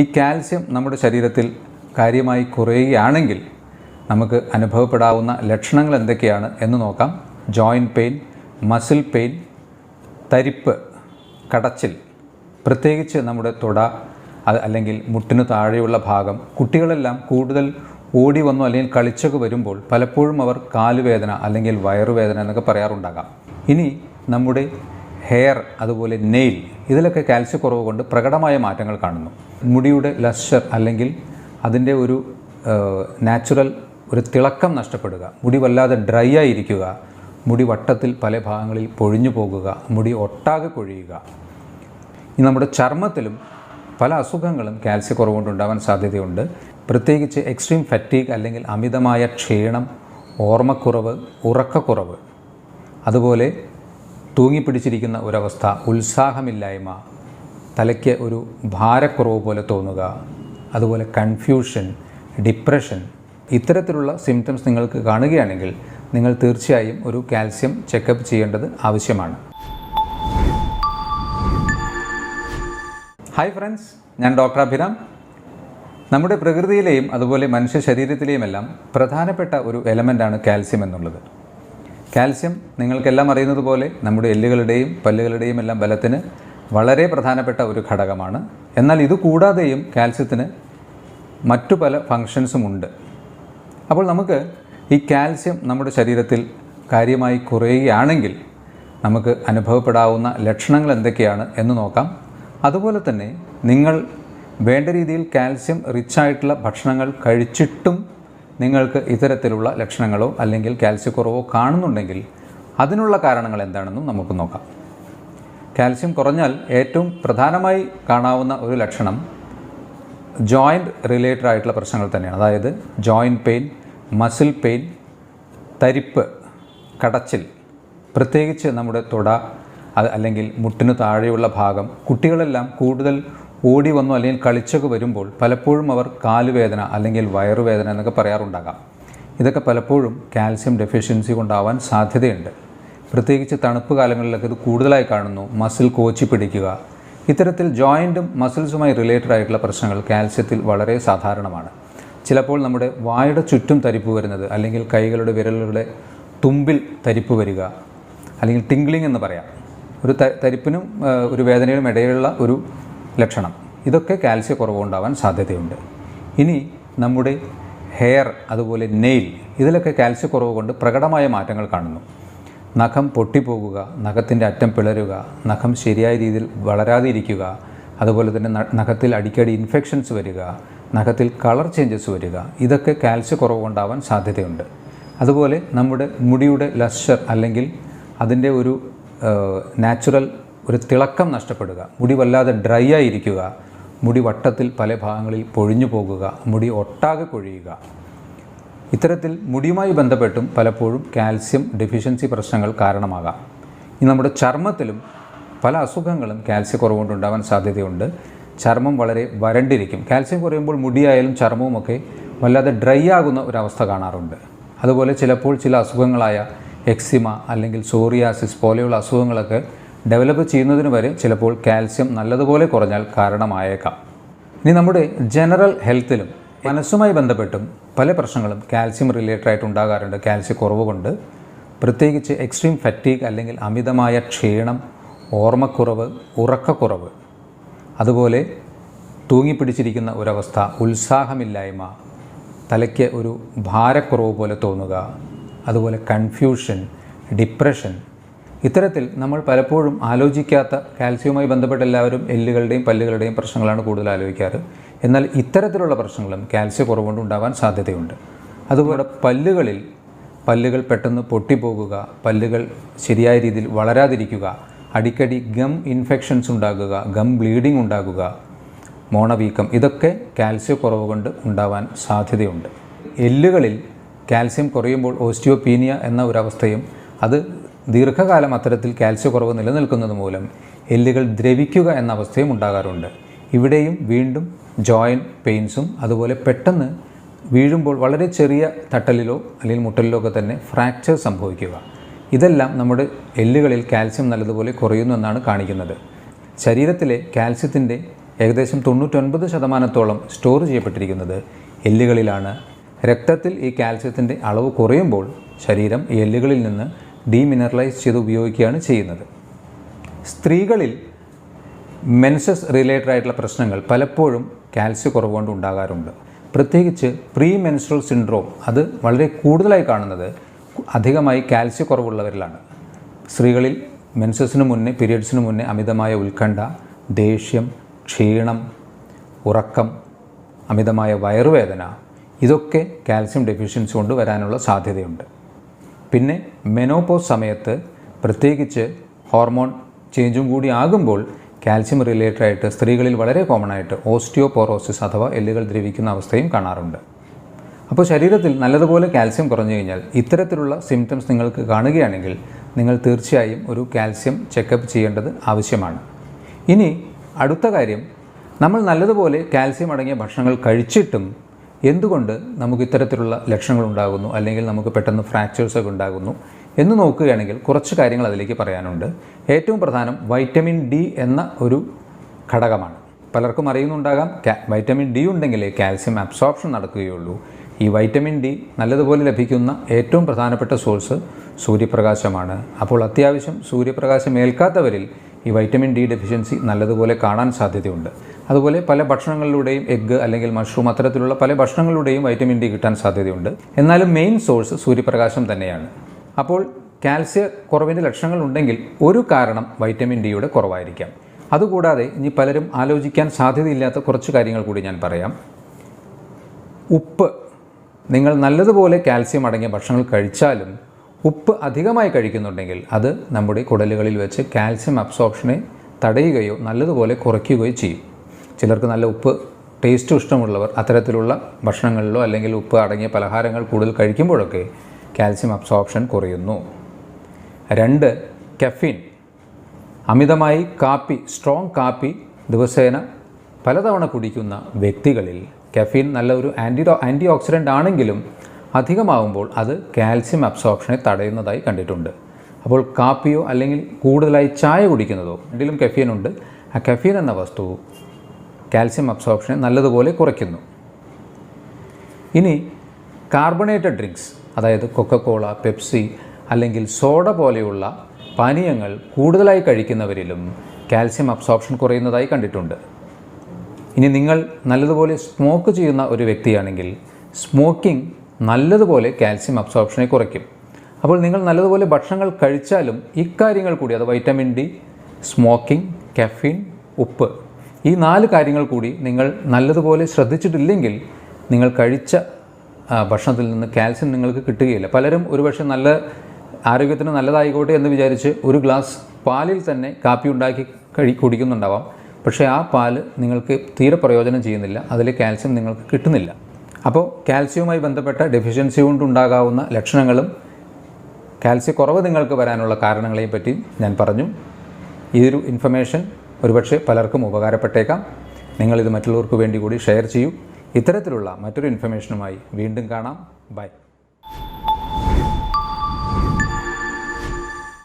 ഈ കാൽസ്യം നമ്മുടെ ശരീരത്തിൽ കാര്യമായി കുറയുകയാണെങ്കിൽ നമുക്ക് അനുഭവപ്പെടാവുന്ന ലക്ഷണങ്ങൾ എന്തൊക്കെയാണ് എന്ന് നോക്കാം. ജോയിന്റ് പെയിൻ മസിൽ പെയിൻ തരിപ്പ് കടച്ചിൽ പ്രത്യേകിച്ച് നമ്മുടെ തുട അത് അല്ലെങ്കിൽ മുട്ടിന് താഴെയുള്ള ഭാഗം. കുട്ടികളെല്ലാം കൂടുതൽ ഓടി വന്നു അല്ലെങ്കിൽ കളിച്ചൊക്കെ വരുമ്പോൾ പലപ്പോഴും അവർ കാലുവേദന അല്ലെങ്കിൽ വയറുവേദന എന്നൊക്കെ പറയാറുണ്ടാകാം. ഇനി നമ്മുടെ ഹെയർ അതുപോലെ നെയിൽ ഇതിലൊക്കെ കാൽസ്യക്കുറവ് കൊണ്ട് പ്രകടമായ മാറ്റങ്ങൾ കാണുന്നു. മുടിയുടെ ലഷർ അല്ലെങ്കിൽ അതിന്റെ ഒരു നാച്ചുറൽ ഒരു തിളക്കം നഷ്ടപ്പെടുക മുടി വല്ലാതെ ഡ്രൈ ആയിരിക്കുക മുടി വട്ടത്തിൽ പല ഭാഗങ്ങളിൽ പൊഴിഞ്ഞു പോകുക മുടി ഒട്ടാകെ കൊഴിയുക. ഇനി നമ്മുടെ ചർമ്മത്തിലും പല അസുഖങ്ങളും കാൽസ്യക്കുറവ് കൊണ്ടുണ്ടാവാൻ സാധ്യതയുണ്ട്. പ്രത്യേകിച്ച് എക്സ്ട്രീം ഫറ്റീഗ് അല്ലെങ്കിൽ അമിതമായ ക്ഷീണം ഓർമ്മക്കുറവ് ഉറക്കക്കുറവ്. അതുപോലെ തൂങ്ങിപ്പിടിച്ചിരിക്കുന്ന ഒരവസ്ഥ ഉത്സാഹമില്ലായ്മ തലയ്ക്ക് ഒരു ഭാരക്കുറവ് പോലെ തോന്നുക അതുപോലെ കൺഫ്യൂഷൻ ഡിപ്രഷൻ ഇത്തരത്തിലുള്ള സിംറ്റംസ് നിങ്ങൾക്ക് കാണുകയാണെങ്കിൽ നിങ്ങൾ തീർച്ചയായും ഒരു കാൽസ്യം ചെക്കപ്പ് ചെയ്യേണ്ടത് ആവശ്യമാണ്. ഹായ് ഫ്രണ്ട്സ് ഞാൻ ഡോക്ടർ അഭിരാം. നമ്മുടെ പ്രകൃതിയിലെയും അതുപോലെ മനുഷ്യ ശരീരത്തിലെയുമെല്ലാം പ്രധാനപ്പെട്ട ഒരു എലമെന്റാണ് കാൽസ്യം എന്നുള്ളത്. കാൽസ്യം നിങ്ങൾക്കെല്ലാം അറിയുന്നത് പോലെ നമ്മുടെ എല്ലുകളുടെയും പല്ലുകളുടെയും എല്ലാം ബലത്തിന് വളരെ പ്രധാനപ്പെട്ട ഒരു ഘടകമാണ്. എന്നാൽ ഇത് കൂടാതെയും കാൽസ്യത്തിന് മറ്റു പല ഫങ്ഷൻസും ഉണ്ട്. അപ്പോൾ നമുക്ക് ഈ കാൽസ്യം നമ്മുടെ ശരീരത്തിൽ കാര്യമായി കുറയുകയാണെങ്കിൽ നമുക്ക് അനുഭവപ്പെടാവുന്ന ലക്ഷണങ്ങൾ എന്തൊക്കെയാണ് എന്ന് നോക്കാം. അതുപോലെ തന്നെ നിങ്ങൾ വേണ്ട രീതിയിൽ കാൽസ്യം റിച്ചായിട്ടുള്ള ഭക്ഷണങ്ങൾ കഴിച്ചിട്ടും നിങ്ങൾക്ക് ഇത്തരത്തിലുള്ള ലക്ഷണങ്ങളോ അല്ലെങ്കിൽ കാൽസ്യം കുറവോ കാണുന്നുണ്ടെങ്കിൽ അതിനുള്ള കാരണങ്ങൾ എന്താണെന്നും നമുക്ക് നോക്കാം. കാൽസ്യം കുറഞ്ഞാൽ ഏറ്റവും പ്രധാനമായി കാണാവുന്ന ഒരു ലക്ഷണം ജോയിന്റ് റിലേറ്റഡ് ആയിട്ടുള്ള പ്രശ്നങ്ങൾ തന്നെയാണ്. അതായത് ജോയിന്റ് പെയിൻ മസിൽ പെയിൻ തരിപ്പ് കടച്ചിൽ പ്രത്യേകിച്ച് നമ്മുടെ തുട അല്ലെങ്കിൽ മുട്ടിന് താഴെയുള്ള ഭാഗം കുട്ടികളെല്ലാം കൂടുതൽ ഓടി വന്നു അല്ലെങ്കിൽ കളിച്ചൊക്കെ വരുമ്പോൾ പലപ്പോഴും അവർ കാലുവേദന അല്ലെങ്കിൽ വയറുവേദന എന്നൊക്കെ പറയാറുണ്ടാകാം. ഇതൊക്കെ പലപ്പോഴും കാൽസ്യം ഡെഫിഷ്യൻസി കൊണ്ടാവാൻ സാധ്യതയുണ്ട്. പ്രത്യേകിച്ച് തണുപ്പ് കാലങ്ങളിലൊക്കെ ഇത് കൂടുതലായി കാണുന്നു. മസിൽ കോച്ചി പിടിക്കുക. ഇത്തരത്തിൽ ജോയിന്റും മസിൽസുമായി റിലേറ്റഡ് ആയിട്ടുള്ള പ്രശ്നങ്ങൾ കാൽസ്യത്തിൽ വളരെ സാധാരണമാണ്. ചിലപ്പോൾ നമ്മുടെ വായുടെ ചുറ്റും തരിപ്പ് വരുന്നത് അല്ലെങ്കിൽ കൈകളുടെ വിരലുകളുടെ തുമ്പിൽ തരിപ്പ് വരിക അല്ലെങ്കിൽ ടിംഗ്ലിംഗ് എന്ന് പറയാം. ഒരു തരിപ്പിനും ഒരു വേദനയുടെ ഇടയിലുള്ള ഒരു ലക്ഷണം. ഇതൊക്കെ കാൽസ്യ കുറവുണ്ടാവാൻ സാധ്യതയുണ്ട്. ഇനി നമ്മുടെ ഹെയർ അതുപോലെ നെയിൽ ഇതിലൊക്കെ കാൽസ്യക്കുറവ് കൊണ്ട് പ്രകടമായ മാറ്റങ്ങൾ കാണുന്നു. നഖം പൊട്ടിപ്പോകുക നഖത്തിന്റെ അറ്റം പിളരുക നഖം ശരിയായ രീതിയിൽ വളരാതിരിക്കുക അതുപോലെ തന്നെ നഖത്തിൽ അടിക്കടി ഇൻഫെക്ഷൻസ് വരിക നഖത്തിൽ കളർ ചേഞ്ചസ് വരിക ഇതൊക്കെ കാൽസ്യക്കുറവ് കൊണ്ടാവാൻ സാധ്യതയുണ്ട്. അതുപോലെ നമ്മുടെ മുടിയുടെ ലഷർ അല്ലെങ്കിൽ അതിന്റെ ഒരു നാച്ചുറൽ ഒരു തിളക്കം നഷ്ടപ്പെടുക മുടി വല്ലാതെ ഡ്രൈ ആയിരിക്കുക മുടി വട്ടത്തിൽ പല ഭാഗങ്ങളിൽ പൊഴിഞ്ഞു പോകുക മുടി ഒട്ടാകെ കൊഴിയുക. ഇത്തരത്തിൽ മുടിയുമായി ബന്ധപ്പെട്ടും പലപ്പോഴും കാൽസ്യം ഡെഫിഷ്യൻസി പ്രശ്നങ്ങൾ കാരണമാകാം. ഇനി നമ്മുടെ ചർമ്മത്തിലും പല അസുഖങ്ങളും കാൽസ്യം കുറവുകൊണ്ടുണ്ടാവാൻ സാധ്യതയുണ്ട്. ചർമ്മം വളരെ വരണ്ടിരിക്കും. കാൽസ്യം കുറയുമ്പോൾ മുടിയായാലും ചർമ്മവുമൊക്കെ വല്ലാതെ ഡ്രൈ ആകുന്ന ഒരവസ്ഥ കാണാറുണ്ട്. അതുപോലെ ചിലപ്പോൾ ചില അസുഖങ്ങളായ എക്സിമ അല്ലെങ്കിൽ സോറിയാസിസ് പോലെയുള്ള അസുഖങ്ങളൊക്കെ ഡെവലപ്പ് ചെയ്യുന്നതിന് വരെ ചിലപ്പോൾ കാൽസ്യം നല്ലതുപോലെ കുറഞ്ഞാൽ കാരണമായേക്കാം. ഇനി നമ്മുടെ ജനറൽ ഹെൽത്തിലും മനസ്സുമായി ബന്ധപ്പെട്ടും പല പ്രശ്നങ്ങളും കാൽസ്യം റിലേറ്റഡ് ആയിട്ട് ഉണ്ടാകാറുണ്ട്. കാൽസ്യം കുറവ് കൊണ്ട് പ്രത്യേകിച്ച് എക്സ്ട്രീം ഫറ്റീഗ് അല്ലെങ്കിൽ അമിതമായ ക്ഷീണം ഓർമ്മക്കുറവ് ഉറക്കക്കുറവ് അതുപോലെ തൂങ്ങിപ്പിടിച്ചിരിക്കുന്ന ഒരവസ്ഥ ഉത്സാഹമില്ലായ്മ തലയ്ക്ക് ഒരു ഭാരക്കുറവ് പോലെ തോന്നുക അതുപോലെ കൺഫ്യൂഷൻ ഡിപ്രഷൻ ഇത്തരത്തിൽ നമ്മൾ പലപ്പോഴും ആലോചിക്കാത്ത കാൽസ്യവുമായി ബന്ധപ്പെട്ട എല്ലാവരും എല്ലുകളുടെയും പല്ലുകളുടെയും പ്രശ്നങ്ങളാണ് കൂടുതൽ ആലോചിക്കാറ്. എന്നാൽ ഇത്തരത്തിലുള്ള പ്രശ്നങ്ങളും കാൽസ്യ കുറവുകൊണ്ട് ഉണ്ടാവാൻ സാധ്യതയുണ്ട്. അതുപോലെ പല്ലുകളിൽ പല്ലുകൾ പെട്ടെന്ന് പൊട്ടിപ്പോകുക പല്ലുകൾ ശരിയായ രീതിയിൽ വളരാതിരിക്കുക അടിക്കടി ഗം ഇൻഫെക്ഷൻസ് ഉണ്ടാകുക ഗം ബ്ലീഡിംഗ് ഉണ്ടാകുക മോണവീക്കം ഇതൊക്കെ കാൽസ്യം കുറവ് കൊണ്ട് ഉണ്ടാവാൻ സാധ്യതയുണ്ട്. എല്ലുകളിൽ കാൽസ്യം കുറയുമ്പോൾ ഓസ്റ്റിയോപീനിയ എന്ന ഒരവസ്ഥയും അത് ദീർഘകാലം അത്തരത്തിൽ കാൽസ്യക്കുറവ് നിലനിൽക്കുന്നത് മൂലം എല്ലുകൾ ദ്രവിക്കുക എന്ന അവസ്ഥയും ഉണ്ടാകാറുണ്ട്. ഇവിടെയും വീണ്ടും ജോയിന്റ് പെയിൻസും അതുപോലെ പെട്ടെന്ന് വീഴുമ്പോൾ വളരെ ചെറിയ തട്ടലിലോ അല്ലെങ്കിൽ മുട്ടലിലോ ഒക്കെ തന്നെ ഫ്രാക്ചർ സംഭവിക്കുക. ഇതെല്ലാം നമ്മുടെ എല്ലുകളിൽ കാൽസ്യം നല്ലതുപോലെ കുറയുന്നു എന്നാണ് കാണിക്കുന്നത്. ശരീരത്തിലെ കാൽസ്യത്തിന്റെ ഏകദേശം തൊണ്ണൂറ്റൊൻപത് ശതമാനത്തോളം സ്റ്റോർ ചെയ്യപ്പെട്ടിരിക്കുന്നത് എല്ലുകളിലാണ്. രക്തത്തിൽ ഈ കാൽസ്യത്തിന്റെ അളവ് കുറയുമ്പോൾ ശരീരം ഈ എല്ലുകളിൽ നിന്ന് ഡീമിനറലൈസ് ചെയ്ത് ഉപയോഗിക്കുകയാണ് ചെയ്യുന്നത്. സ്ത്രീകളിൽ മെൻസസ് റിലേറ്റഡ് ആയിട്ടുള്ള പ്രശ്നങ്ങൾ പലപ്പോഴും കാൽസ്യം കുറവുകൊണ്ട് ഉണ്ടാകാറുണ്ട്. പ്രത്യേകിച്ച് പ്രീ മെൻസ്ട്രൽ സിൻഡ്രോം അത് വളരെ കൂടുതലായി കാണുന്നത് അധികമായി കാൽസ്യം കുറവുള്ളവരിലാണ്. സ്ത്രീകളിൽ മെൻസസിന് മുന്നേ പീരിയഡ്സിന് മുന്നേ അമിതമായ ഉത്കണ്ഠ ദേഷ്യം ക്ഷീണം ഉറക്കം അമിതമായ വയറുവേദന ഇതൊക്കെ കാൽസ്യം ഡെഫിഷ്യൻസി കൊണ്ട് വരാനുള്ള സാധ്യതയുണ്ട്. പിന്നെ മെനോപോസ് സമയത്ത് പ്രത്യേകിച്ച് ഹോർമോൺ ചേഞ്ചും കൂടി ആകുമ്പോൾ കാൽസ്യം റിലേറ്റഡ് ആയിട്ട് സ്ത്രീകളിൽ വളരെ കോമൺ ആയിട്ട് ഓസ്റ്റിയോപോറോസിസ് അഥവാ എല്ലുകൾ ദ്രവിക്കുന്ന അവസ്ഥയും കാണാറുണ്ട്. അപ്പോൾ ശരീരത്തിൽ നല്ലതുപോലെ കാൽസ്യം കുറഞ്ഞു കഴിഞ്ഞാൽ ഇത്തരത്തിലുള്ള സിംറ്റംസ് നിങ്ങൾക്ക് കാണുകയാണെങ്കിൽ നിങ്ങൾ തീർച്ചയായും ഒരു കാൽസ്യം ചെക്കപ്പ് ചെയ്യേണ്ടത് ആവശ്യമാണ്. ഇനി അടുത്ത കാര്യം നമ്മൾ നല്ലതുപോലെ കാൽസ്യം അടങ്ങിയ ഭക്ഷണങ്ങൾ കഴിച്ചിട്ടും എന്തുകൊണ്ട് നമുക്ക് ഇത്തരത്തിലുള്ള ലക്ഷണങ്ങൾ ഉണ്ടാകുന്നു അല്ലെങ്കിൽ നമുക്ക് പെട്ടെന്ന് ഫ്രാക്ചേഴ്സൊക്കെ ഉണ്ടാകുന്നു? എന്ന് നോക്കുകയാണെങ്കിൽ കുറച്ച് കാര്യങ്ങൾ അതിലേക്ക് പറയാനുണ്ട്. ഏറ്റവും പ്രധാനം വൈറ്റമിൻ ഡി എന്ന ഒരു ഘടകമാണ്. പലർക്കും അറിയുന്നുണ്ടാകാം വൈറ്റമിൻ ഡി ഉണ്ടെങ്കിലേ കാൽസ്യം അബ്സോർപ്ഷൻ നടക്കുകയുള്ളൂ. ഈ വൈറ്റമിൻ ഡി നല്ലതുപോലെ ലഭിക്കുന്ന ഏറ്റവും പ്രധാനപ്പെട്ട സോഴ്സ് സൂര്യപ്രകാശമാണ്. അപ്പോൾ അത്യാവശ്യം സൂര്യപ്രകാശം ഏൽക്കാത്തവരിൽ ഈ വൈറ്റമിൻ ഡി ഡെഫിഷ്യൻസി നല്ലതുപോലെ കാണാൻ സാധ്യതയുണ്ട്. അതുപോലെ പല ഭക്ഷണങ്ങളിലൂടെയും എഗ്ഗ് അല്ലെങ്കിൽ മഷ്റൂം അത്തരത്തിലുള്ള പല ഭക്ഷണങ്ങളിലൂടെയും വൈറ്റമിൻ ഡി കിട്ടാൻ സാധ്യതയുണ്ട്. എന്നാലും മെയിൻ സോഴ്സ് സൂര്യപ്രകാശം തന്നെയാണ്. അപ്പോൾ കാൽസ്യ കുറവിന്റെ ലക്ഷണങ്ങൾ ഉണ്ടെങ്കിൽ ഒരു കാരണം വൈറ്റമിൻ ഡിയുടെ കുറവായിരിക്കാം. അതുകൂടാതെ ഇനി പലരും ആലോചിക്കാൻ സാധ്യതയില്ലാത്ത കുറച്ച് കാര്യങ്ങൾ കൂടി ഞാൻ പറയാം. ഉപ്പ്. നിങ്ങൾ നല്ലതുപോലെ കാൽസ്യം അടങ്ങിയ ഭക്ഷണങ്ങൾ കഴിച്ചാലും ഉപ്പ് അധികമായി കഴിക്കുന്നുണ്ടെങ്കിൽ അത് നമ്മുടെ കുടലുകളിൽ വെച്ച് കാൽസ്യം അബ്സോർപ്ഷനെ തടയുകയോ നല്ലതുപോലെ കുറയ്ക്കുകയോ ചെയ്യും. ചിലർക്ക് നല്ല ഉപ്പ് ടേസ്റ്റ് ഇഷ്ടമുള്ളവർ അത്തരത്തിലുള്ള ഭക്ഷണങ്ങളിലോ അല്ലെങ്കിൽ ഉപ്പ് അടങ്ങിയ പലഹാരങ്ങൾ കൂടുതൽ കഴിക്കുമ്പോഴൊക്കെ കാൽസ്യം അബ്സോർപ്ഷൻ കുറയുന്നു. രണ്ട് കഫീൻ അമിതമായി കാപ്പി സ്ട്രോങ് കാപ്പി ദിവസേന പലതവണ കുടിക്കുന്ന വ്യക്തികളിൽ കഫീൻ നല്ലൊരു ആന്റി ആന്റി ഓക്സിഡന്റ് ആണെങ്കിലും അധികമാവുമ്പോൾ അത് കാൽസ്യം അബ്സോർപ്ഷനെ തടയുന്നതായി കണ്ടിട്ടുണ്ട്. അപ്പോൾ കാപ്പിയോ അല്ലെങ്കിൽ കൂടുതലായി ചായ കുടിക്കുന്നതോ രണ്ടിലും കഫീൻ ഉണ്ട്. ആ കഫീൻ എന്ന വസ്തു കാൽസ്യം അബ്സോർപ്ഷനെ നല്ലതുപോലെ കുറയ്ക്കുന്നു. ഇനി കാർബണേറ്റഡ് ഡ്രിങ്ക്സ് അതായത് കൊക്കക്കോള പെപ്സി അല്ലെങ്കിൽ സോഡ പോലെയുള്ള പാനീയങ്ങൾ കൂടുതലായി കഴിക്കുന്നവരിലും കാൽസ്യം അബ്സോർപ്ഷൻ കുറയുന്നതായി കണ്ടിട്ടുണ്ട്. ഇനി നിങ്ങൾ നല്ലതുപോലെ സ്മോക്ക് ചെയ്യുന്ന ഒരു വ്യക്തിയാണെങ്കിൽ സ്മോക്കിംഗ് നല്ലതുപോലെ കാൽസ്യം അബ്സോർപ്ഷനെ കുറയ്ക്കും. അപ്പോൾ നിങ്ങൾ നല്ലതുപോലെ ഭക്ഷണങ്ങൾ കഴിച്ചാലും ഇക്കാര്യങ്ങൾ കൂടി അത് വൈറ്റമിൻ ഡി സ്മോക്കിംഗ് കഫീൻ ഉപ്പ് ഈ നാല് കാര്യങ്ങൾ കൂടി നിങ്ങൾ നല്ലതുപോലെ ശ്രദ്ധിച്ചിട്ടില്ലെങ്കിൽ നിങ്ങൾ കഴിച്ച ഭക്ഷണത്തിൽ നിന്ന് കാൽസ്യം നിങ്ങൾക്ക് കിട്ടുകയില്ല. പലരും ഒരുപക്ഷെ നല്ല ആരോഗ്യത്തിന് നല്ലതായിക്കോട്ടെ എന്ന് വിചാരിച്ച് ഒരു ഗ്ലാസ് പാലിൽ തന്നെ കാപ്പി ഉണ്ടാക്കി കഴി കുടിക്കുന്നുണ്ടാവാം. പക്ഷേ ആ പാൽ നിങ്ങൾക്ക് തീരെ പ്രയോജനം ചെയ്യുന്നില്ല. അതിൽ കാൽസ്യം നിങ്ങൾക്ക് കിട്ടുന്നില്ല. അപ്പോൾ കാൽസ്യവുമായി ബന്ധപ്പെട്ട ഡെഫിഷ്യൻസി കൊണ്ടുണ്ടാകാവുന്ന ലക്ഷണങ്ങളും കാൽസ്യ കുറവ് നിങ്ങൾക്ക് വരാനുള്ള കാരണങ്ങളെയും പറ്റി ഞാൻ പറഞ്ഞു. ഈ ഒരു ഇൻഫർമേഷൻ ഒരുപക്ഷെ പലർക്കും ഉപകാരപ്പെട്ടേക്കാം. നിങ്ങളിത് മറ്റുള്ളവർക്ക് വേണ്ടി കൂടി ഷെയർ ചെയ്യൂ. ഇത്തരത്തിലുള്ള മറ്റൊരു ഇൻഫർമേഷനുമായി വീണ്ടും കാണാം. ബൈ.